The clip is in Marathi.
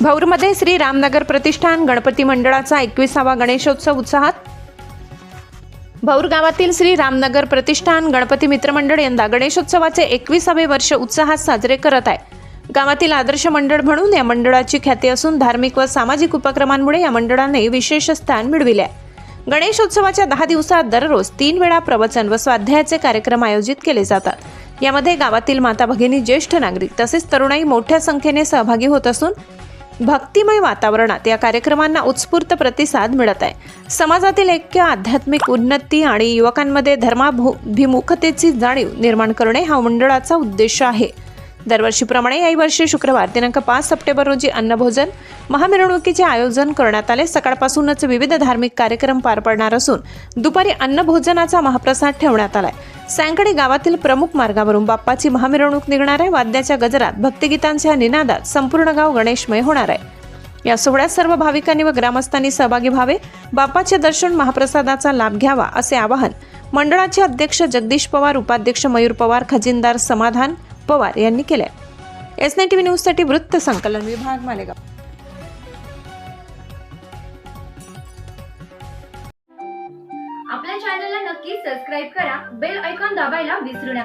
भौरमध्ये श्री रामनगर प्रतिष्ठान गणपती मंडळाचा एकविसावा गणेशोत्सव उत्साहात? भौर गावातील श्री रामनगर प्रतिष्ठान गणपती मित्रमंडळ यंदा गणेशोत्सवाचे एकविसावे वर्ष उत्साहात साजरे करत आहे. गावातील आदर्श मंडळ म्हणून या मंडळाची ख्याती असून धार्मिक व सामाजिक उपक्रमांमुळे या मंडळाने विशेष स्थान मिळविले आहे. गणेशोत्सवाच्या दहा दिवसात दररोज तीन वेळा प्रवचन व स्वाध्यायाचे कार्यक्रम आयोजित केले जातात. यामध्ये गावातील माता भगिनी ज्येष्ठ नागरिक तसेच तरुणाई मोठ्या संख्येने सहभागी होत असून भक्तिमय वातावरणात या कार्यक्रमांना उत्स्फूर्त प्रतिसाद मिळत आहे. समाजातील ऐक्य आध्यात्मिक उन्नती आणि युवकांमध्ये धर्माभिमुखतेची जाणीव निर्माण करणे हा मंडळाचा उद्देश आहे. दरवर्षीप्रमाणे याही वर्षी शुक्रवार दिनांक पाच सप्टेंबर रोजी अन्नभोजन महामिरवणुकीचे आयोजन करण्यात आले. सकाळपासूनच विविध धार्मिक कार्यक्रम पार पडणार असून दुपारी अन्नभोजनाचा महाप्रसाद ठेवण्यात आलाय. सायंकाळी गावातील प्रमुख मार्गावरून बाप्पाची महामिरवणूक निघणार आहे. वाद्याच्या गजरात भक्तिगीतांच्या निनादात संपूर्ण गाव गणेशमय होणार आहे. या सोहळ्यात सर्व भाविकांनी व ग्रामस्थांनी सहभागी व्हावे. बाप्पाचे दर्शन महाप्रसादाचा लाभ घ्यावा असे आवाहन मंडळाचे अध्यक्ष जगदीश पवार उपाध्यक्ष मयूर पवार खजिनदार समाधान पवार यांनी केले एस नाईन टी व्ही न्यूजसाठी वृत्त संकलन विभाग मालेगाव. आपल्या चॅनलला नक्की सबस्क्राईब करा. बेल ऐकॉन दाबायला विसरू नका.